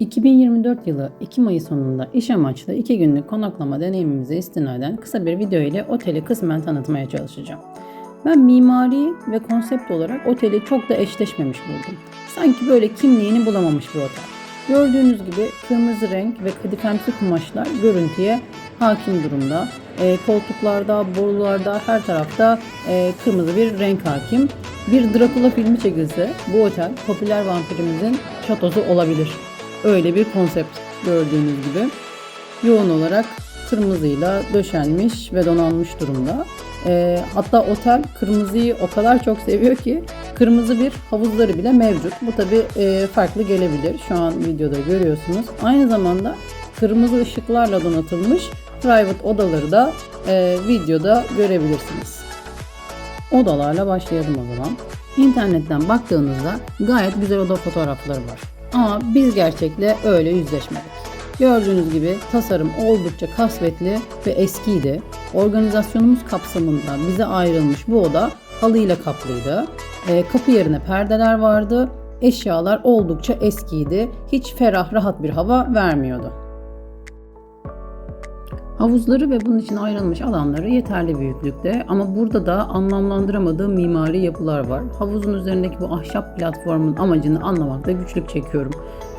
2024 yılı Ekim ayı sonunda iş amaçlı 2 günlük konaklama deneyimimize istinaden kısa bir video ile oteli kısmen tanıtmaya çalışacağım. Ben mimari ve konsept olarak oteli çok da eşleşmemiş buldum. Sanki böyle kimliğini bulamamış bir otel. Gördüğünüz gibi kırmızı renk ve kadifemsi kumaşlar görüntüye hakim durumda. E, koltuklarda, borularda, her tarafta e, kırmızı bir renk hakim. Bir Dracula filmi çekilse bu otel popüler vampirimizin şatosu olabilir. Öyle bir konsept gördüğünüz gibi. Yoğun olarak kırmızıyla döşenmiş ve donanmış durumda. E, hatta otel kırmızıyı o kadar çok seviyor ki kırmızı bir havuzları bile mevcut. Bu tabi farklı gelebilir. Şu an videoda görüyorsunuz. Aynı zamanda kırmızı ışıklarla donatılmış private odaları da e, videoda görebilirsiniz. Odalarla başlayalım o zaman. İnternetten baktığınızda gayet güzel oda fotoğrafları var. Ama biz gerçekle öyle yüzleşmedik. Gördüğünüz gibi tasarım oldukça kasvetli ve eskiydi. Organizasyonumuz kapsamında bize ayrılmış bu oda halıyla kaplıydı. E, kapı yerine perdeler vardı. Eşyalar oldukça eskiydi. Hiç ferah rahat bir hava vermiyordu. Havuzları ve bunun için ayrılmış alanları yeterli büyüklükte ama burada da anlamlandıramadığım mimari yapılar var. Havuzun üzerindeki bu ahşap platformun amacını anlamakta güçlük çekiyorum.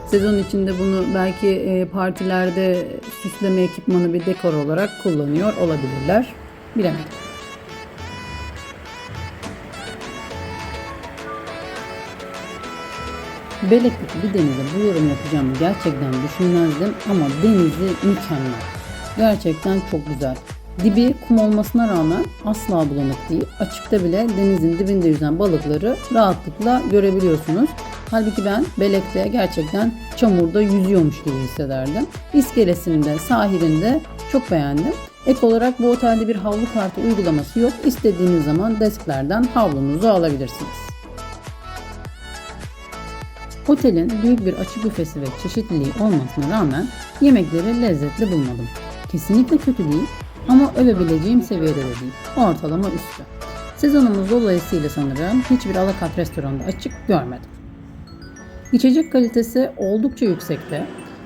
Sezon içinde bunu belki e, partilerde süsleme ekipmanı bir dekor olarak kullanıyor olabilirler. Bilemedim. Belek'teki bir denize bu yorum yapacağımı gerçekten düşünmezdim ama denizi mükemmel. Gerçekten çok güzel. Dibi kum olmasına rağmen asla bulanık değil. Açıkta bile denizin dibinde yüzen balıkları rahatlıkla görebiliyorsunuz. Halbuki ben Belek'te gerçekten çamurda yüzüyormuş gibi hissederdim. İskelesinde, sahilinde çok beğendim. Ek olarak bu otelde bir havlu kartı uygulaması yok. İstediğiniz zaman desklerden havlunuzu alabilirsiniz. Otelin büyük bir açık büfesi ve çeşitliliği olmasına rağmen yemekleri lezzetli bulmadım. Kesinlikle kötü değil ama övebileceğim seviyede de değil. Ortalama üstü. Sezonumuz dolayısıyla sanırım hiçbir alakart restoranda açık görmedim. İçecek kalitesi oldukça yüksekte.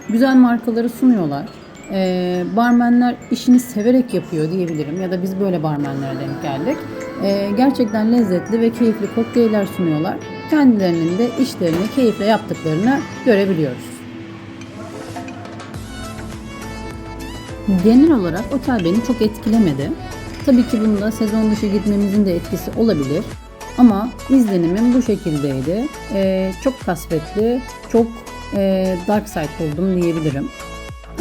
Güzel markaları sunuyorlar. Ee, barmenler işini severek yapıyor diyebilirim ya da biz böyle barmenlere denk geldik. Ee, gerçekten lezzetli ve keyifli kokteyller sunuyorlar. Kendilerinin de işlerini keyifle yaptıklarını görebiliyoruz. Genel olarak otel beni çok etkilemedi. Tabii ki bunda sezon dışı gitmemizin de etkisi olabilir. Ama izlenimim bu şekildeydi. Ee, çok kasvetli, çok e, dark side buldum diyebilirim.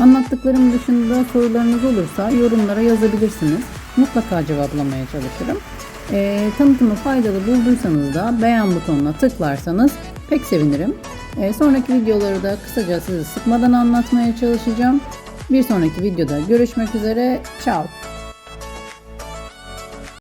Anlattıklarım dışında sorularınız olursa yorumlara yazabilirsiniz. Mutlaka cevaplamaya çalışırım. E, tanıtımı faydalı bulduysanız da beğen butonuna tıklarsanız pek sevinirim. E, sonraki videoları da kısaca sizi sıkmadan anlatmaya çalışacağım. Bir sonraki videoda görüşmek üzere. Ciao.